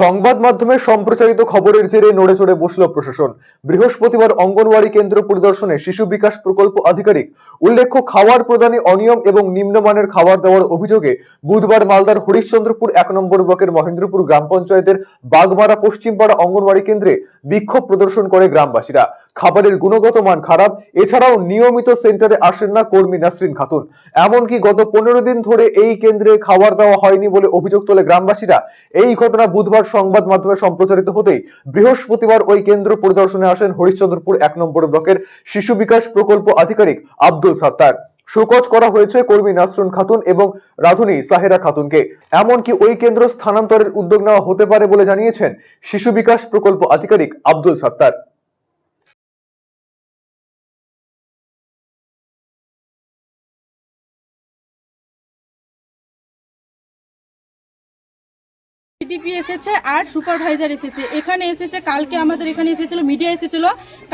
সংবাদ মাধ্যমে সম্প্রচারিত খবরের জেরে নড়ে চড়ে বসল প্রশাসন। বৃহস্পতিবার অঙ্গনওয়াড়ি কেন্দ্র পরিদর্শনে শিশু বিকাশ প্রকল্প আধিকারিক, উল্লেখ্য খাওয়ার প্রদানে অনিয়ম এবং নিম্নমানের খাবার দেওয়ার অভিযোগে বুধবার মালদার হরিশ্চন্দ্রপুর এক নম্বর ব্লকের মহেন্দ্রপুর গ্রাম পঞ্চায়েতের বাগমারা পশ্চিমপাড়া অঙ্গনওয়াড়ি কেন্দ্রে বিক্ষোভ প্রদর্শন করে গ্রামবাসীরা। খাবারের গুণগত মান খারাপ, এছাড়াও নিয়মিত সেন্টারে আসেন না কর্মী নাসরিন খাতুন। এমনকি গত পনেরো দিন ধরে এই কেন্দ্রে খাবার দেওয়া হয়নি বলে অভিযোগ তোলে গ্রামবাসীরা। এই ঘটনা বুধবার সংবাদ মাধ্যমে সম্প্রচারিত হতেই বৃহস্পতিবার ওই কেন্দ্র পরিদর্শনে আসেন হরিশ্চন্দ্রপুর এক নম্বর ব্লকের শিশু বিকাশ প্রকল্প আধিকারিক আব্দুল সাত্তার। শোকজ করা হয়েছে কর্মী নাসরুন খাতুন এবং রাধুনী সাহেরা খাতুনকে। এমনকি ওই কেন্দ্র স্থানান্তরের উদ্যোগ নেওয়া হতে পারে বলে জানিয়েছেন শিশু বিকাশ প্রকল্প আধিকারিক আব্দুল সাত্তার। ডিপি এসেছে আর সুপারভাইজার এসেছে। এখানে এসেছে, কালকে আমাদের এখানে এসেছিল মিডিয়া এসেছিল।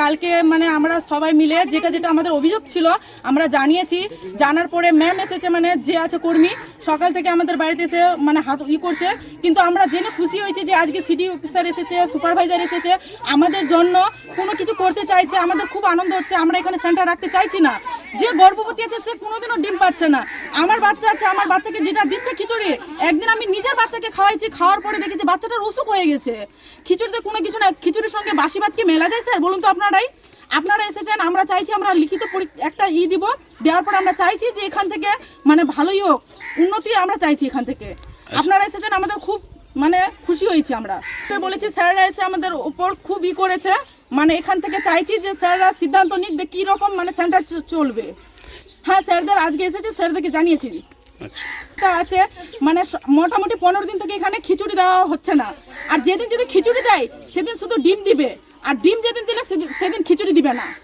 কালকে মানে আমরা সবাই মিলে যেটা যেটা আমাদের অভিযোগ ছিল, আমরা জানিয়েছি। জানার পরে ম্যাম এসেছে মানে যে আছে কর্মী, সকাল থেকে আমাদের বাড়িতে এসে মানে হাত ই করছে। কিন্তু আমরা জেনে খুশি হয়েছি যে আজকে সিডি অফিসার এসেছে সুপারভাইজার এসেছে। আমাদের জন্য কোনো কিছু করতে চাইছে, আমাদের খুব আনন্দ হচ্ছে, আমরা এখানে সেন্টার রাখতে চাইছি না। যে গর্ভবতী আছে সে কোনোদিনও ডিম পাচ্ছে না। আমার বাচ্চা আছে আমার বাচ্চাকে যেটা দিচ্ছে খিচুড়ি একদিন আমি নিজের বাচ্চাকে খাওয়াইছি খাওয়ার পরে দেখেছি বাচ্চাটার অসুখ হয়ে গেছে। খিচুড়িতে কোনো কিছু না খিচুড়ির সঙ্গে বাসি ভাত কি মেলা যায় স্যার? বলুন তো আপনারাই। আপনারা এসেছেন আমরা চাইছি আমরা লিখিত একটা ই দিব দেওয়ার পর আমরা চাইছি যে এখান থেকে মানে ভালোই হোক উন্নতি আমরা চাইছি এখান থেকে। আপনারা এসেছেন আমাদের খুব মানে খুশি হয়েছি আমরা। বলেছি স্যাররা এসে আমাদের উপর খুব ই করেছে। মানে এখান থেকে চাইছি যে স্যাররা সিদ্ধান্ত নিক যে কী রকম মানে সেন্টার চলবে। হ্যাঁ স্যারদের আজকে এসেছে স্যারদেরকে জানিয়েছি। টা আছে মানে মোটামুটি পনেরো দিন থেকে এখানে খিচুড়ি দেওয়া হচ্ছে না। আর যেদিন যদি খিচুড়ি দেয় সেদিন শুধু ডিম দিবে। আর ডিম যেদিন দিলে সেদিন- সেদিন খিচুড়ি দিবে না।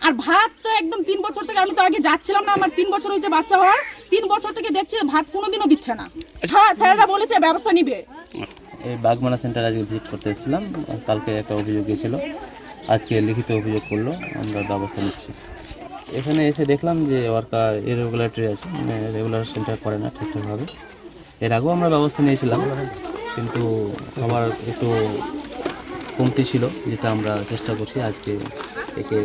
আর ভাত তো একদম তিন বছর থেকে আমি তো আগে যাচ্ছিলাম না আমার তিন বছর হয়েছে বাচ্চা হওয়ার। তিন বছর থেকে দেখছে ভাত কোনোদিনও দিচ্ছে না। হ্যাঁ স্যাররা বলেছে ব্যবস্থা নিবে। এই বাগমারা সেন্টার আজকে ভিজিট করতে এসেছিলাম, কালকে একটা অভিযোগ গিয়েছিল। আজকে লিখিত অভিযোগ করল, আমরা ব্যবস্থা নিচ্ছি। এখানে এসে দেখলাম যে ওয়ার্কার ইরেগুলারিটি আছে মানে রেগুলার সেন্টার করে না ঠিকঠাকভাবে। এর আগেও আমরা ব্যবস্থা নিয়েছিলাম, কিন্তু আবার একটু কমতি ছিল, যেটা আমরা চেষ্টা করছি আজকে একে।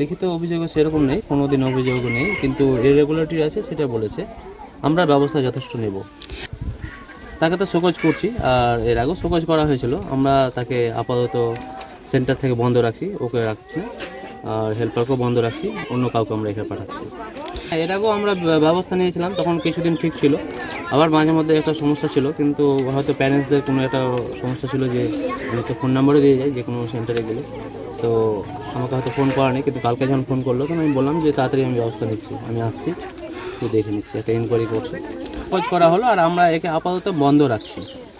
লিখিত অভিযোগ সেরকম নেই কোনো দিন অভিযোগ নেই কিন্তু ইরেগুলারিটি আছে সেটা বলেছে। আমরা ব্যবস্থা যথেষ্ট নেব। তাকে তো শোকজ করছি আর এর আগেও শোকজ করা হয়েছিল। আমরা তাকে আপাতত সেন্টার থেকে বন্ধ রাখছি ওকে রাখছি আর হেল্পারকেও বন্ধ রাখছি অন্য কাউকে আমরা এখানে পাঠাচ্ছি। এর আগেও আমরা ব্যবস্থা নিয়েছিলাম তখন কিছুদিন ঠিক ছিল। আবার মাঝে মধ্যে একটা সমস্যা ছিল, কিন্তু হয়তো প্যারেন্টসদের কোনো একটা সমস্যা ছিল যে তো ফোন নাম্বারও দিয়ে যায় যে কোনো সেন্টারে গেলে। তো আমাকে হয়তো ফোন করা নেই, কিন্তু কালকে যখন ফোন করল, তখন আমি বললাম যে তাড়াতাড়ি আমি ব্যবস্থা নিচ্ছি। আমি আসছি তো দেখে নিচ্ছি, একটা ইনকোয়ারি করছি। খোঁজ করা হলো, আর আমরা একে আপাতত বন্ধ রাখছি।